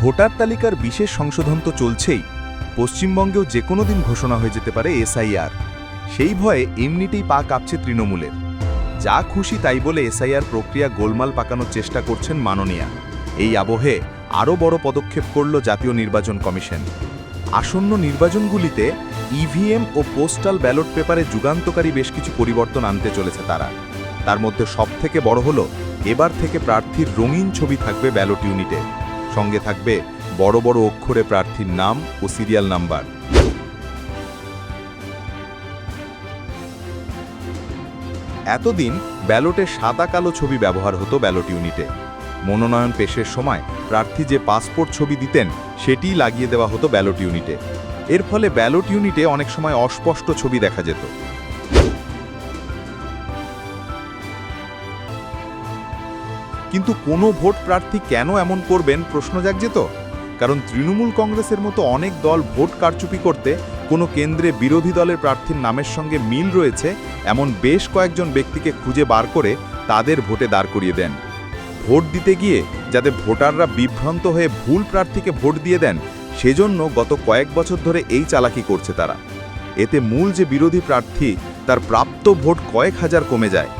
Voter তালিকার বিশেষ সংশোধন তো চলছেই। পশ্চিমবঙ্গেও যে কোনো দিন ঘোষণা হয়ে যেতে পারে এসআইআর। সেই ভয়ে এমনিতেই পা কাঁপছে তৃণমূলের। যা খুশি তাই বলে এসআইআর প্রক্রিয়া গোলমাল পাকানোর চেষ্টা করছেন মাননীয়া। এই আবহে আরও বড় পদক্ষেপ করল জাতীয় নির্বাচন কমিশন। আসন্ন নির্বাচনগুলিতে ইভিএম ও পোস্টাল ব্যালট পেপারে যুগান্তকারী বেশ কিছু পরিবর্তন আনতে চলেছে তারা। তার মধ্যে সবথেকে বড় হলো, এবার থেকে প্রার্থীর রঙিন ছবি থাকবে ব্যালট ইউনিটে। সঙ্গে থাকবে বড় বড় অক্ষরে প্রার্থীর নাম ও সিরিয়াল নাম্বার। এতদিন ব্যালটে সাদা কালো ছবি ব্যবহার হতো ব্যালট ইউনিটে। মনোনয়ন পেশের সময় প্রার্থী যে পাসপোর্ট ছবি দিতেন, সেটিই লাগিয়ে দেওয়া হতো ব্যালট ইউনিটে। এর ফলে ব্যালট ইউনিটে অনেক সময় অস্পষ্ট ছবি দেখা যেত। কিন্তু কোনো ভোট প্রার্থী কেন এমন করবেন প্রশ্ন জাগছে তো? কারণ তৃণমূল কংগ্রেসের মতো অনেক দল ভোট কারচুপি করতে কোনো কেন্দ্রে বিরোধী দলের প্রার্থীর নামের সঙ্গে মিল রয়েছে, এমন বেশ কয়েকজন ব্যক্তিকে খুঁজে বার করে তাদের ভোটে দাঁড় করিয়ে দেন। ভোট দিতে গিয়ে যাতে ভোটাররা বিভ্রান্ত হয়ে ভুল প্রার্থীকে ভোট দিয়ে দেন, সেজন্য গত কয়েক বছর ধরে এই চালাকি করছে তারা। এতে মূল যে বিরোধী প্রার্থী, তার প্রাপ্ত ভোট কয়েক হাজার কমে যায়।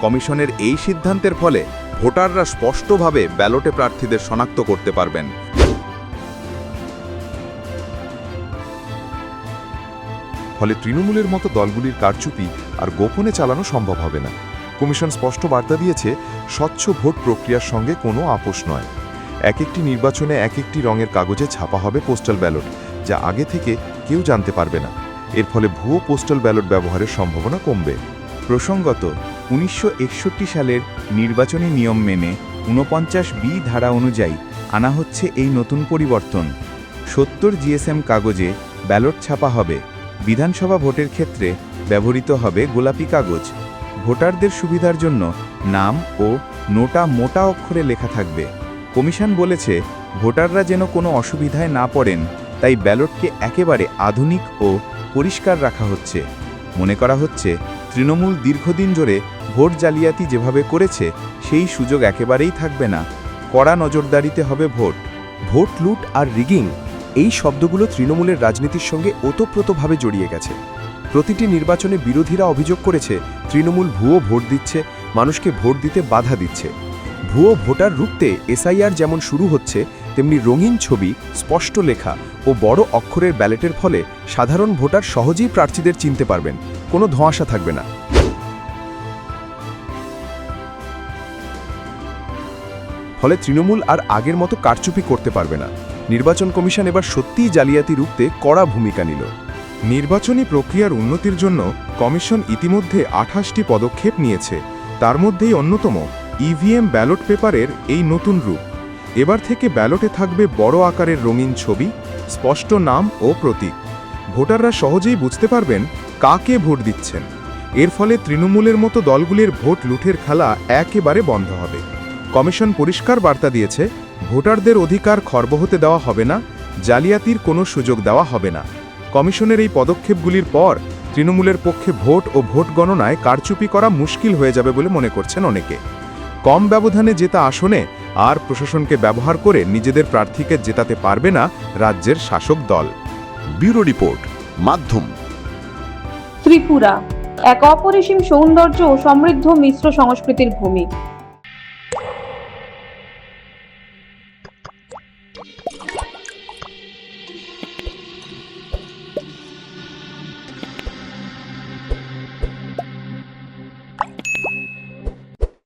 কমিশনের এই সিদ্ধান্তের ফলে ভোটাররা স্পষ্টভাবে ব্যালটে প্রার্থীদের শনাক্ত করতে পারবেন। ফলে তৃণমূলের মতো দলগুলির কারচুপি আর গোপনে চালানো সম্ভব হবে না। কমিশন স্পষ্ট বার্তা দিয়েছে, স্বচ্ছ ভোট প্রক্রিয়ার সঙ্গে কোনো আপোষ নয়। এক একটি নির্বাচনে এক একটি রঙের কাগজে ছাপা হবে পোস্টাল ব্যালট, যা আগে থেকে কেউ জানতে পারবে না। এর ফলে ভুয়ো পোস্টাল ব্যালট ব্যবহারের সম্ভাবনা কমবে। প্রসঙ্গত উনিশশো একষট্টি সালের নির্বাচনী নিয়ম মেনে ঊনপঞ্চাশ বি ধারা অনুযায়ী আনা হচ্ছে এই নতুন পরিবর্তন। সত্তর জিএসএম কাগজে ব্যালট ছাপা হবে। বিধানসভা ভোটের ক্ষেত্রে ব্যবহৃত হবে গোলাপি কাগজ। ভোটারদের সুবিধার জন্য নাম ও নোটা মোটা অক্ষরে লেখা থাকবে। কমিশন বলেছে, ভোটাররা যেন কোনো অসুবিধায় না পড়েন, তাই ব্যালটকে একেবারে আধুনিক ও পরিষ্কার রাখা হচ্ছে। মনে করা হচ্ছে, তৃণমূল দীর্ঘদিন ধরে ভোট জালিয়াতি যেভাবে করেছে, সেই সুযোগ একেবারেই থাকবে না। কড়া নজরদারিতে হবে ভোট। ভোট লুট আর রিগিং, এই শব্দগুলো তৃণমূলের রাজনীতির সঙ্গে ওতপ্রোতভাবে জড়িয়ে গেছে। প্রতিটি নির্বাচনে বিরোধীরা অভিযোগ করেছে, তৃণমূল ভুয়ো ভোট দিচ্ছে, মানুষকে ভোট দিতে বাধা দিচ্ছে। ভুয়ো ভোটার রুখতে এসআইআর যেমন শুরু হচ্ছে, তেমনি রঙিন ছবি, স্পষ্ট লেখা ও বড় অক্ষরের ব্যালেটের ফলে সাধারণ ভোটার সহজেই প্রার্থীদের চিনতে পারবেন। কোনো ধোঁয়াশা থাকবে না। ফলে তৃণমূল আর আগের মতো কারচুপি করতে পারবে না। নির্বাচন কমিশন এবার সত্যিই জালিয়াতি রুখতে কড়া ভূমিকা নিল। নির্বাচনী প্রক্রিয়ার উন্নতির জন্য কমিশন ইতিমধ্যে আঠাশটি পদক্ষেপ নিয়েছে। তার মধ্যেই অন্যতম ইভিএম ব্যালট পেপারের এই নতুন রূপ। এবার থেকে ব্যালটে থাকবে বড় আকারের রঙিন ছবি, স্পষ্ট নাম ও প্রতীক। ভোটাররা সহজেই বুঝতে পারবেন কাকে ভোট দিচ্ছেন। এর ফলে তৃণমূলের মতো দলগুলির ভোট লুঠের খেলা একেবারে বন্ধ হবে। কমিশন পরিষ্কার বার্তা দিয়েছে ভোটারদের অধিকার খর্ব হতে দেওয়া হবে না জালিয়াতির কোনো সুযোগ দেওয়া হবে না। কমিশনের এই পদক্ষেপগুলির পর তৃণমূলের পক্ষে ভোট ও ভোট গণনায় কারচুপি করা মুশকিল হয়ে যাবে বলে মনে করছেন অনেকে। কম ব্যবধানে জেতা আসনে আর প্রশাসনকে ব্যবহার করে নিজেদের প্রার্থীকে জেতাতে পারবে না রাজ্যের শাসক দল। ব্যুরো রিপোর্ট মাধ্যম। ত্রিপুরা এক অপরিসীম সৌন্দর্য ও সমৃদ্ধ মিশ্র সংস্কৃতির ভূমি।